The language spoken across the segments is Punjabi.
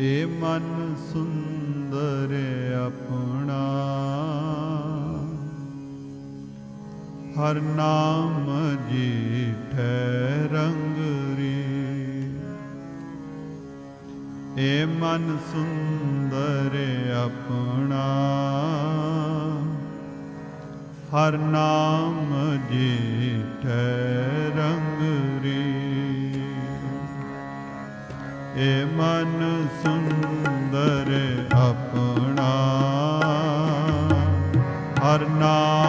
ਏ ਮਨ ਸੁੰਦਰ ਆਪਣਾ। ਹਰ ਨਾਮ ਜੀ ਜੀਠੈ ਰੰਗ ਰੀ। ਏ ਮਨ ਸੁੰਦਰ ਆਪਣਾ। ਹਰ ਨਾਮ ਜੀ ਜੀਠੈ ਰੰਗ ਰੀ। ਏ ਮਨ ਸੁੰਦਰ ਆਪਣਾ। ਹਰ ਨਾਮ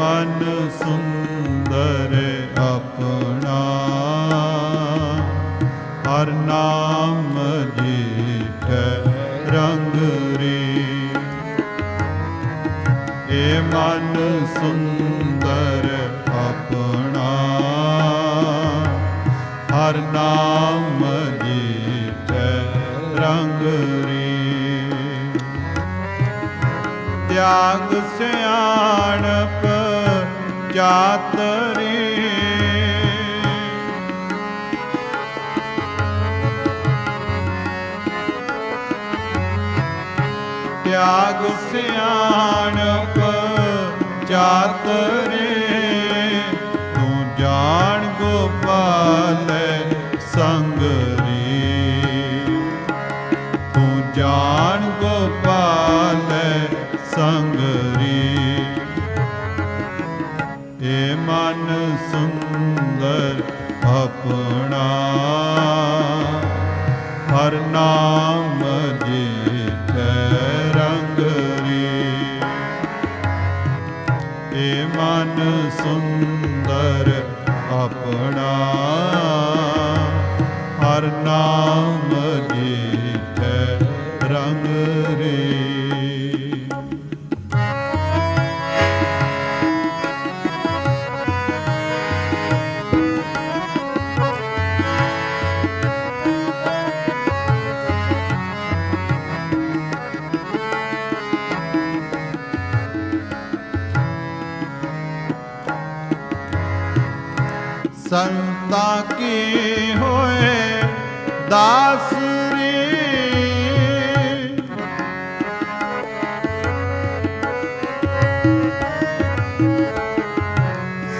ਮਨ ਸੁੰਦਰ ਆਪਣਾ। ਹਰ ਨਾਮ ਜੀਠੈ ਰੰਗ ਰੀ। ਏ ਮਨ ਸੁੰਦਰ ਆਪਣਾ। ਹਰ ਨਾਮ ਜੀਠੈ ਰੰਗ ਰੀ। ਤਿਆਗ ਸਿਆਣਪ ਜਾਤਰੀ ਤਿਆਗ ਸਿਆਣਪ ਜਾਤਰੀ ਤੂੰ ਏ ਮਨ ਸੁੰਦਰ ਆਪਣਾ। ਹਰ ਨਾਮ ਜੀਠੈ ਰੰਗ ਰੀ। ਏ ਮਨ ਸੁੰਦਰ ਆਪਣਾ। ਹਰ ਨਾਮ ਸੰਤਾਂ ਕੀ ਹੋਏ? ਦਾਸ ਰੇ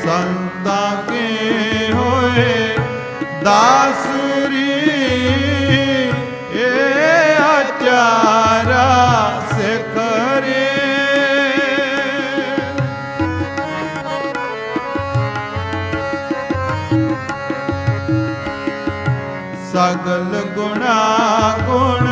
ਸੰਤਾਂ ਕੇ ਹੋਏ? ਦਾਸ ਰੇ ਸਗਲ ਗੁਣਾ ਗੁਣ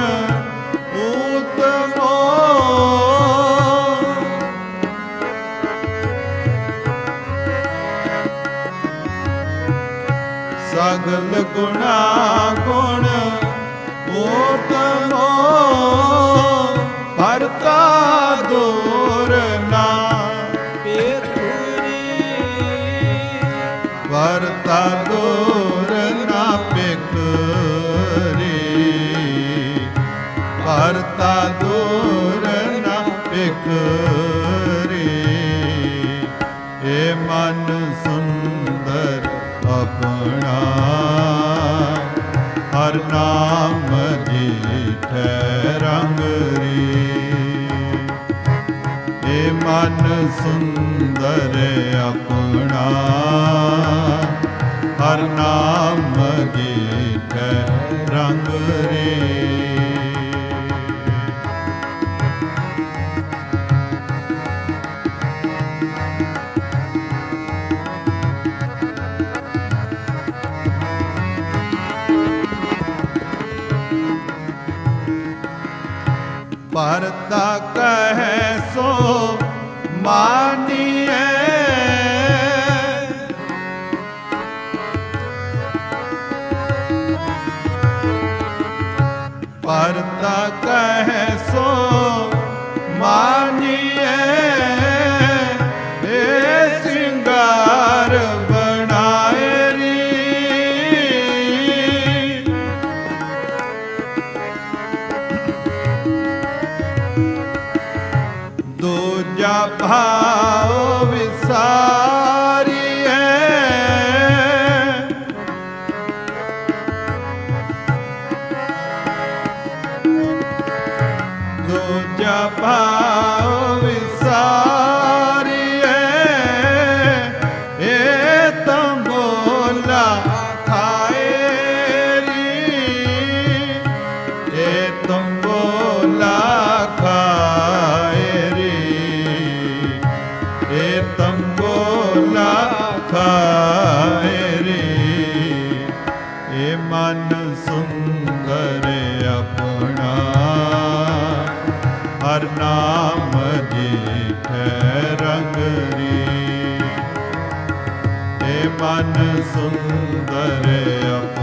ਸੁੰਦਰ ਆਪਣਾ। ਹਰ ਨਾਮ ਜੀਠੈ ਰੰਗ ਰੀ। ਏ ਮਨ ਸੁੰਦਰ ਆਪਣਾ। ਹਰ ਨਾਮ ਜੀਠੈ ਰੰਗ ਰੇ। ਭਾਰਤ ਕਹੈ ਜਪਾ ਸੁੰਦਰ ਆਪਣਾ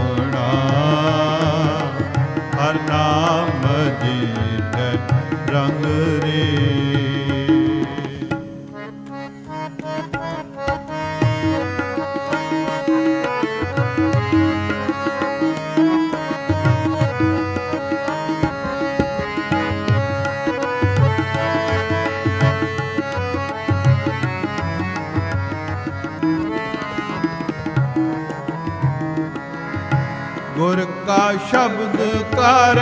ਸ਼ਬਦ ਕਰ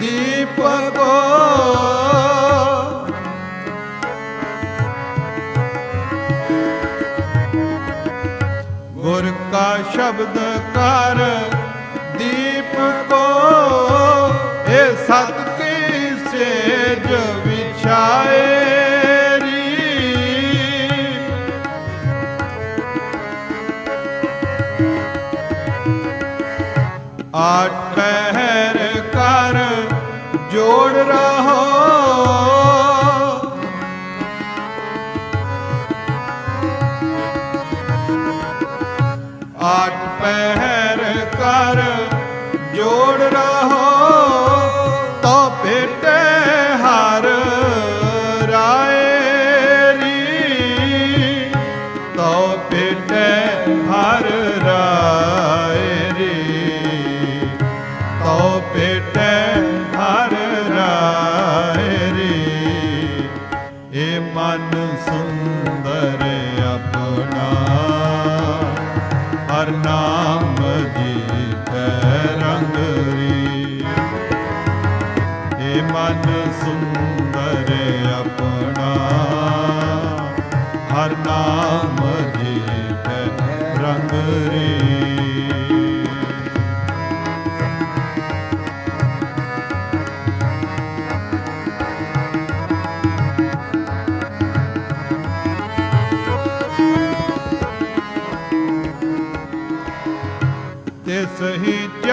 ਦੀਪਕੋ ਗੁਰ ਕਾ ਸ਼ਬਦ ਕਰ ਦੀਪਕੋ ਇਹ ਸਤ ਕੀ ਸੇਜ ਆਠ ਪਹਿਰ ਕਰ ਜੋੜ ਰਹੋ ਸੁੰਦਰ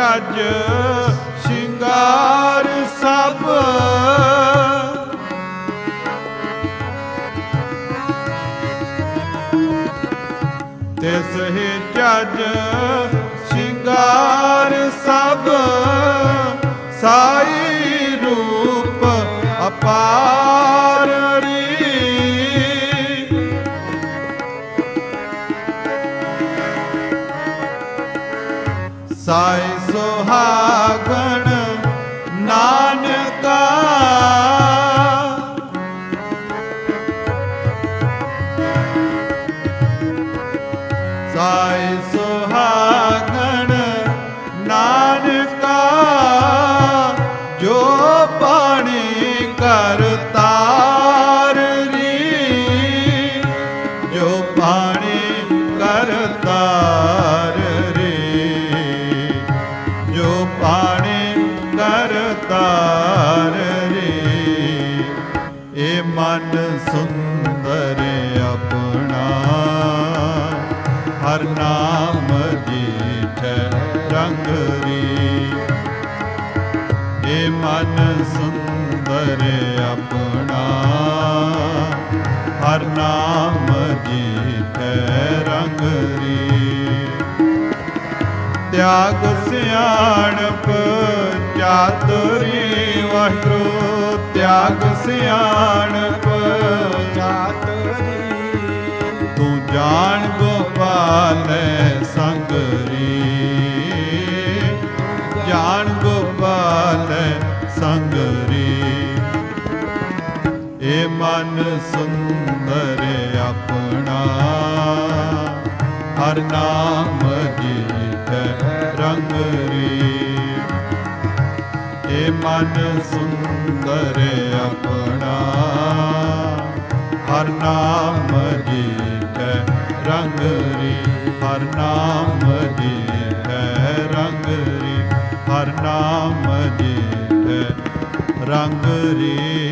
ਹੀ ਜੱਜ ਸ਼ਿੰਗਾਰ ਸਭ। ਤਿਸ ਹੀ ਜੱਜ ਸ਼ਿੰਗਾਰ ਸਭ। ਸਾਈ ਰੂਪ ਅਪਾਰ ਸਾਈ Ah. ਇਹ ਮਨ ਸੁੰਦਰ ਆਪਣਾ। ਹਰ ਨਾਮ ਜੀਠੈ ਰੰਗ ਰੀ ਇਹ ਮਨ ਸੁੰਦਰ ਆਪਣਾ। ਹਰ ਨਾਮ ਜੀਠੈ ਰੰਗ ਰੀ ਤਿਆਗ ਸਿਆਣਪ ਚਾਤਰੀ ਵਾਹਿਗੁਰੂ ਤਿਆਗ ਸਿਆਣਪ ਚਾਤਰੀ ਤੂੰ ਜਾਣ ਗੋਪਾਲੈ ਸੰਗ ਜਾਣ ਗੋਪਾਲੈ ਸੰਗ ਰੀ। ਇਹ ਮਨ ਸੁੰਦਰ ਆਪਣਾ, ਹਰ ਨਾਮ ਜੀਤੈ ਰੰਗਰੀ ਮਨ ਸੁੰਦਰ ਆਪਣਾ। ਹਰ ਨਾਮ ਜੀਤੈ, ਰੰਗ ਰੀ, ਹਰ ਨਾਮ ਜੀਤੈ, ਰੰਗ ਰੀ, ਹਰ ਨਾਮ ਜੀਤੈ, ਰੰਗ ਰੀ।